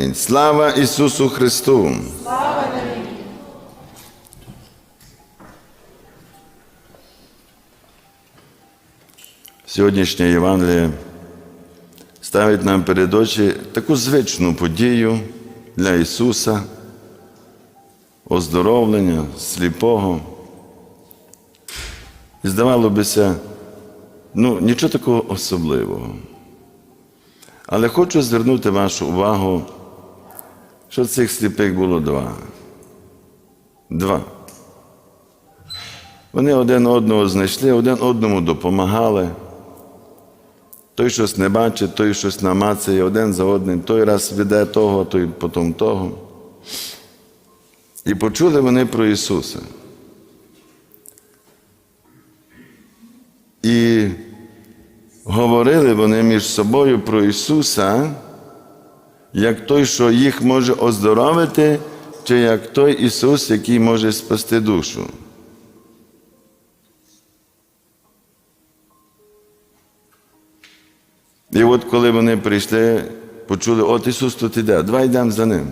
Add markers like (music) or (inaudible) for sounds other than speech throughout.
Амінь. Слава Ісусу Христу! Сьогоднішнє Євангеліє ставить нам перед очі таку звичну подію для Ісуса, оздоровлення сліпого. І здавало бися, ну, нічого такого особливого. Але хочу звернути вашу увагу, що цих сліпих було два. Два. Вони один одного знайшли, один одному допомагали. Той щось не бачить, той щось намацає один за одним, той раз веде того, той потім того. І почули вони про Ісуса. І говорили вони між собою про Ісуса, як той, що їх може оздоровити, чи як той Ісус, який може спасти душу. І от коли вони прийшли, почули, от Ісус тут іде, давай йдемо за ним.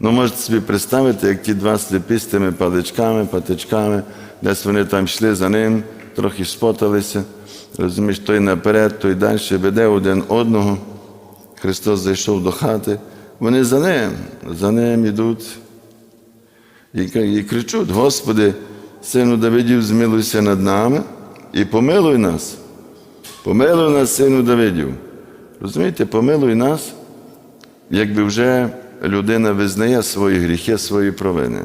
Ну, можете собі представити, як ті два сліпі з тими паличками, патичками, десь вони там йшли за ним, трохи споталися. Розумієш, той наперед, той далі веде один одного. Христос зайшов до хати. Вони за ним, за ним йдуть. І, і кричуть: Господи, сину Давидів, змилуйся над нами і помилуй нас. Помилуй нас, сину Давидів. Розумієте, помилуй нас, якби вже людина визнає свої гріхи, свої провини.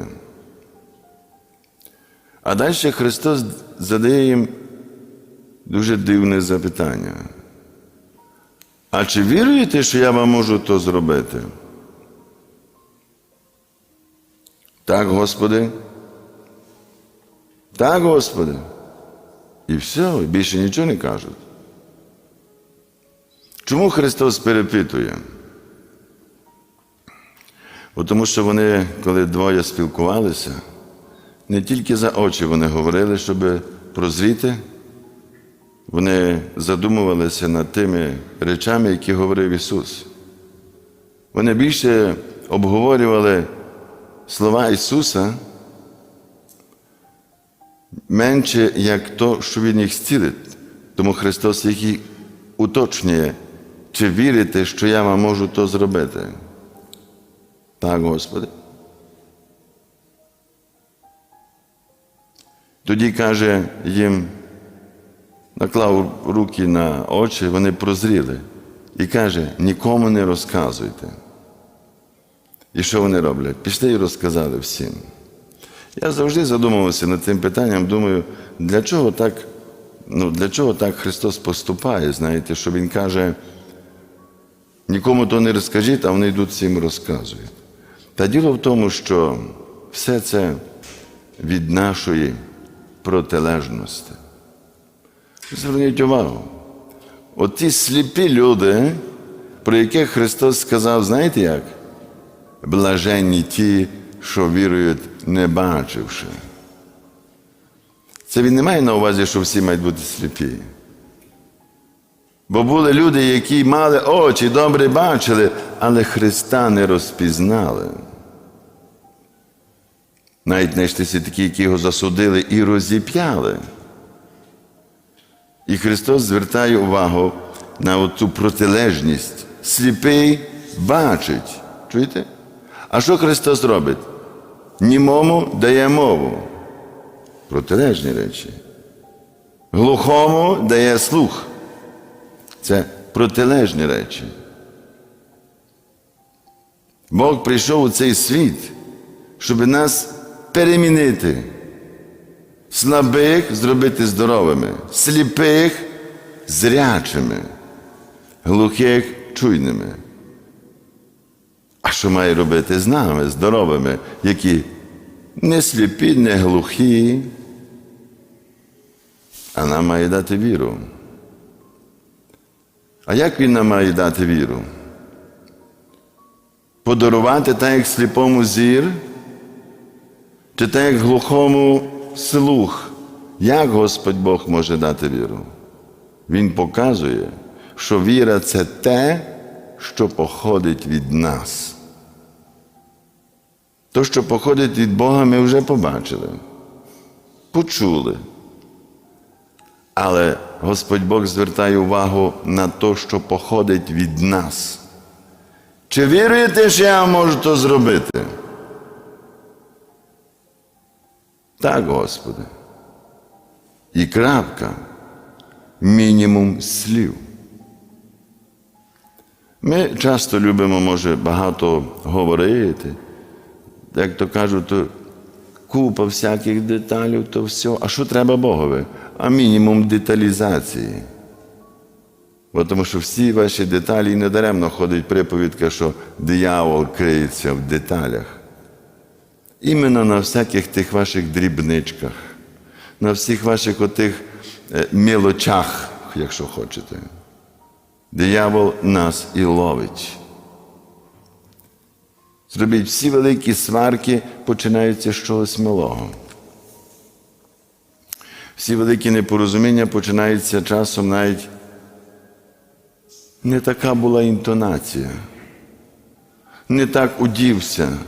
А далі Христос задає їм дуже дивне запитання. А чи віруєте, що я вам можу то зробити? Так, Господи. Так, Господи. І все, більше нічого не кажуть. Чому Христос перепитує? Бо Тому що вони, коли двоє спілкувалися, не тільки за очі вони говорили, щоб прозріти, вони задумувалися над тими речами, які говорив Ісус. Вони більше обговорювали слова Ісуса, менше як то, що Він їх зцілить. Тому Христос їх уточнює, чи вірите, що я вам можу то зробити? Так, Господи. Тоді каже їм, наклав руки на очі, вони прозріли. І каже, нікому не розказуйте. І що вони роблять? Пішли і розказали всім. Я завжди задумувався над цим питанням, думаю, для чого так, ну, для чого так Христос поступає, знаєте, що Він каже, нікому то не розкажіть, а вони йдуть всім розказують. Та діло в тому, що все це від нашої протилежності. Зверніть увагу, от ті сліпі люди, про яких Христос сказав, знаєте як? Блаженні ті, що вірують, не бачивши. Це він не має на увазі, що всі мають бути сліпі. Бо були люди, які мали очі, добре бачили, але Христа не розпізнали. Навіть знайшлися такі, які його засудили і розіп'яли. І Христос звертає увагу на цю протилежність. Сліпий бачить. Чуєте? А що Христос робить? Німому дає мову. Протилежні речі. Глухому дає слух. Це протилежні речі. Бог прийшов у цей світ, щоб нас перемінити, слабих зробити здоровими, сліпих зрячими, глухих чуйними. А що має робити з нами, здоровими, які не сліпі, не глухі, а нам має дати віру. А як він нам має дати віру? Подарувати так, як сліпому зір, чи так, як глухому слух? Як Господь Бог може дати віру? Він показує, що віра це те, що походить від нас. То, що походить від Бога, ми вже побачили, почули. Але Господь Бог звертає увагу на те, що походить від нас. Чи віруєте, що я можу то зробити? Так, Господи. І крапка. Мінімум слів. Ми часто любимо, може, багато говорити. Як то кажуть, то купа всяких деталей, то все. А що треба Богові? А мінімум деталізації. Бо тому що всі ваші деталі і недаремно ходить приповідка, що диявол криється в деталях. Іменно на всяких тих ваших дрібничках, на всіх ваших отих е, мілочах, якщо хочете. Диявол нас і ловить. Зробіть всі великі сварки починаються з чогось малого. Всі великі непорозуміння починаються часом навіть не така була інтонація, не так удівся,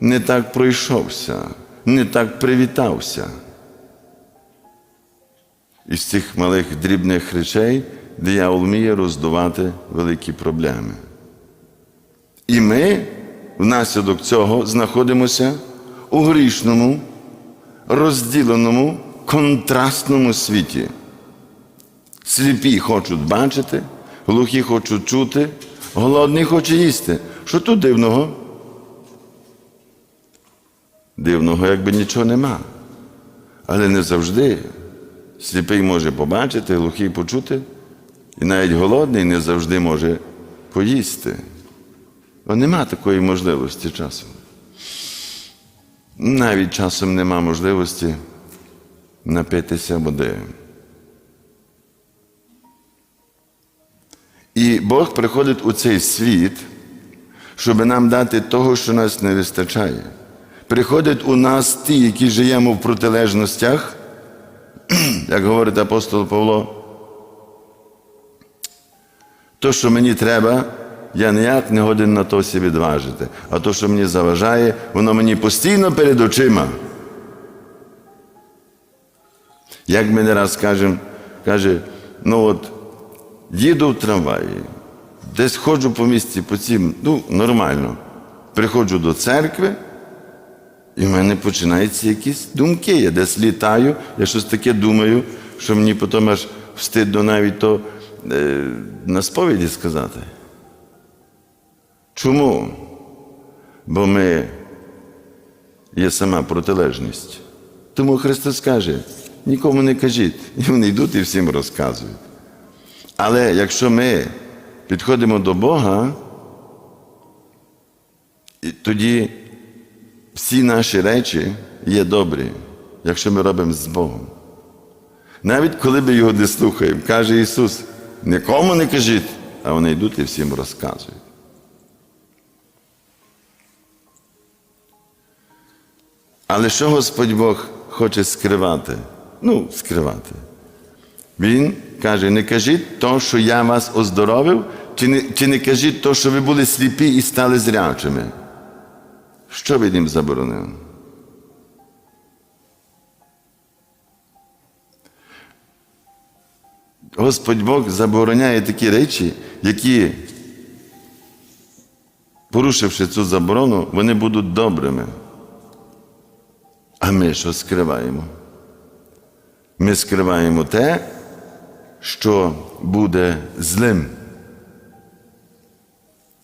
не так пройшовся, не так привітався. Із цих малих дрібних речей диявол вміє роздувати великі проблеми. І ми внаслідок цього знаходимося у грішному, розділеному, контрастному світі. Сліпі хочуть бачити, глухі хочуть чути, голодні хочуть їсти. Що тут дивного? Дивного, якби нічого нема. Але не завжди. Сліпий може побачити, глухий почути, і навіть голодний не завжди може поїсти. Бо нема такої можливості часом. Навіть часом нема можливості напитися води. І Бог приходить у цей світ, щоб нам дати того, що нас не вистачає. Приходять у нас ті, які живемо в протилежностях, (clears throat) як говорить апостол Павло. То, що мені треба, я ніяк не годен на то собі відважити. А то, що мені заважає, воно мені постійно перед очима. Як ми не раз кажемо, каже, ну от їду в трамваї, десь ходжу по місці, по цім, ну, нормально. Приходжу до церкви, і в мене починаються якісь думки. Я десь літаю, я щось таке думаю, що мені потім аж встидно навіть то е, на сповіді сказати. Чому? Бо ми є сама протилежність. Тому Христос каже, нікому не кажіть, і вони йдуть і всім розказують. Але якщо ми підходимо до Бога, тоді всі наші речі є добрі, якщо ми робимо з Богом. Навіть коли ми його не слухаємо, каже Ісус, нікому не кажіть, а вони йдуть і всім розказують. Але що Господь Бог хоче скривати? Ну, скривати. Він каже: не кажіть то, що я вас оздоровив, чи не, чи не кажіть то, що ви були сліпі і стали зрячими. Що він їм заборонив? Господь Бог забороняє такі речі, які, порушивши цю заборону, вони будуть добрими. А ми що скриваємо? Ми скриваємо те, що буде злим.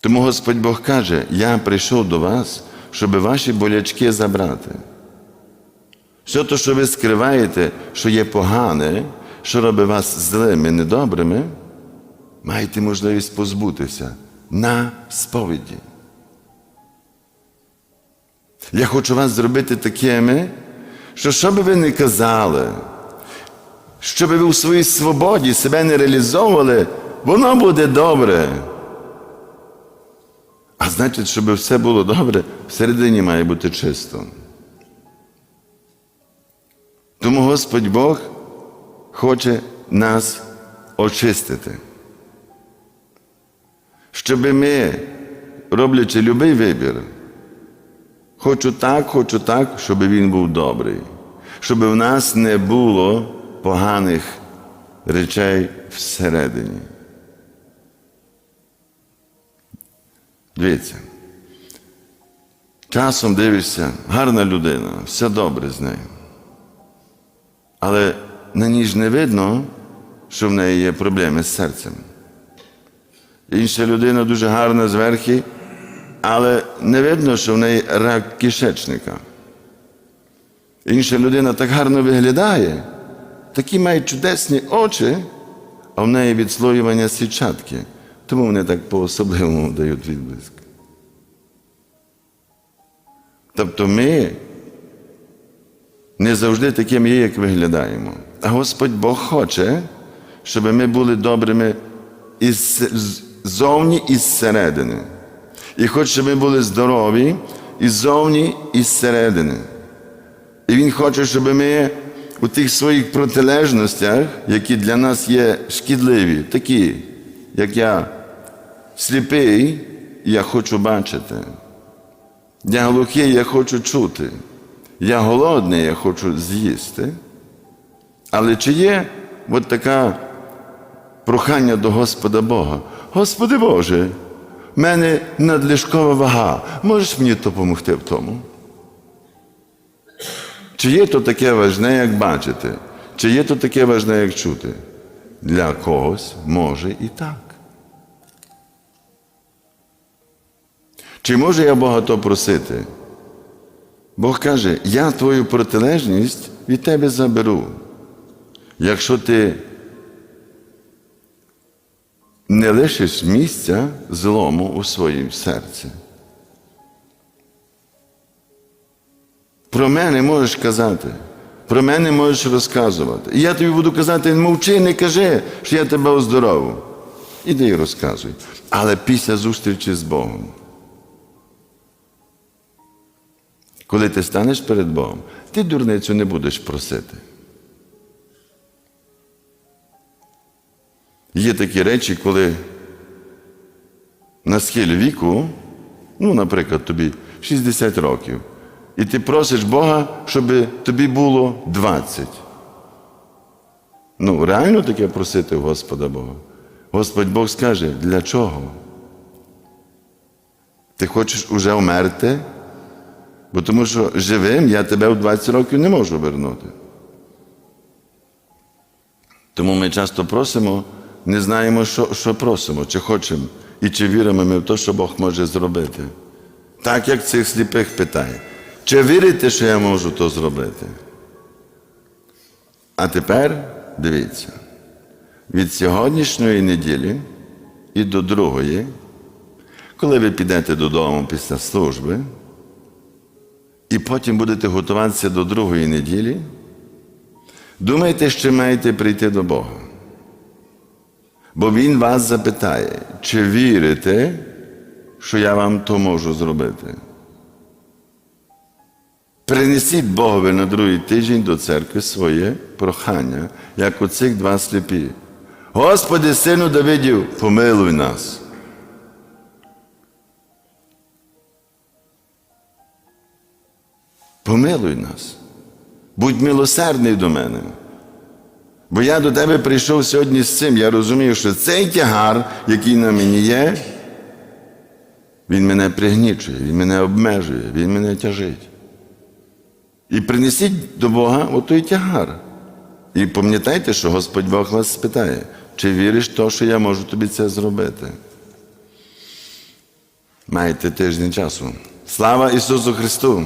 Тому Господь Бог каже, я прийшов до вас, щоб ваші болячки забрати. Все те, що ви скриваєте, що є погане, що робить вас злими, недобрими, маєте можливість позбутися на сповіді. Я хочу вас зробити такими, що що би ви не казали, щоб ви у своїй свободі себе не реалізовували, воно буде добре. А значить, щоб все було добре, всередині має бути чисто. Тому Господь Бог хоче нас очистити. Щоб ми, роблячи будь-який вибір, хочу так, хочу так, щоб він був добрий, щоб в нас не було поганих речей всередині. Дивіться. Часом дивишся, гарна людина, все добре з нею. Але на ній ж не видно, що в неї є проблеми з серцем. Інша людина дуже гарна зверхи, але не видно, що в неї рак кишечника. Інша людина так гарно виглядає, такі має чудесні очі, а в неї відслоювання сітчатки. Тому вони так по-особливому дають відблиск. Тобто ми не завжди такими є, як виглядаємо. А Господь Бог хоче, щоб ми були добрими із зовні і зсередини. І хоче, щоб ми були здорові і ззовні, і зсередини. І Він хоче, щоб ми у тих своїх протилежностях, які для нас є шкідливі, такі, як я сліпий, я хочу бачити. Я глухий, я хочу чути. Я голодний, я хочу з'їсти. Але чи є от така прохання до Господа Бога? Господи Боже, в мене надлишкова вага. Можеш мені допомогти в тому? Чи є то таке важне, як бачити? Чи є то таке важне, як чути? Для когось може і так. Чи можу я Бога то просити? Бог каже, я твою протилежність від тебе заберу. Якщо ти не лишиш місця злому у своїм серці. Про мене можеш казати, про мене можеш розказувати. І я тобі буду казати, мовчи, не кажи, що я тебе оздоровив. Іди і розказуй. Але після зустрічі з Богом. Коли ти станеш перед Богом, ти дурницю не будеш просити. Є такі речі, коли на схилі віку, ну, наприклад, тобі 60 років, і ти просиш Бога, щоб тобі було 20. Ну, реально таке просити Господа Бога. Господь Бог скаже, для чого? Ти хочеш уже вмерти? Бо тому що живим я тебе в 20 років не можу вернути. Тому ми часто просимо, не знаємо, що, що просимо, чи хочемо, і чи віримо ми в те, що Бог може зробити. Так як цих сліпих питає. Чи вірите, що я можу то зробити? А тепер дивіться, від сьогоднішньої неділі і до другої, коли ви підете додому після служби, і потім будете готуватися до другої неділі, думайте, що маєте прийти до Бога. Бо Він вас запитає, чи вірите, що я вам то можу зробити. Принесіть Богові на другий тиждень до церкви своє прохання, як оцих два сліпі. Господи, сину Давидів, помилуй нас. Помилуй нас. Будь милосердний до мене. Бо я до тебе прийшов сьогодні з цим. Я розумію, що цей тягар, який на мені є, він мене пригнічує, він мене обмежує, він мене тяжить. І принесіть до Бога отой тягар. І пам'ятайте, що Господь Бог вас спитає, чи віриш в те, що я можу тобі це зробити. Маєте тиждень часу. Слава Ісусу Христу!